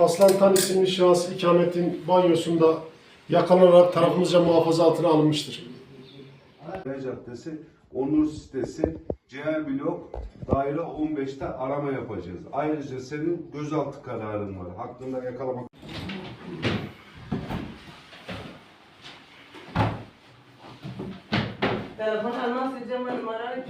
Aslan Tan isimli şahıs ikametin banyosunda yakalanarak tarafımızca muhafaza altına alınmıştır. Caddesi, Onur sitesi, CR blok, daire 15'te arama yapacağız. Ayrıca senin gözaltı kararın var. Hakkında yakalamak Telefon almaz diyeceğim ben numaranı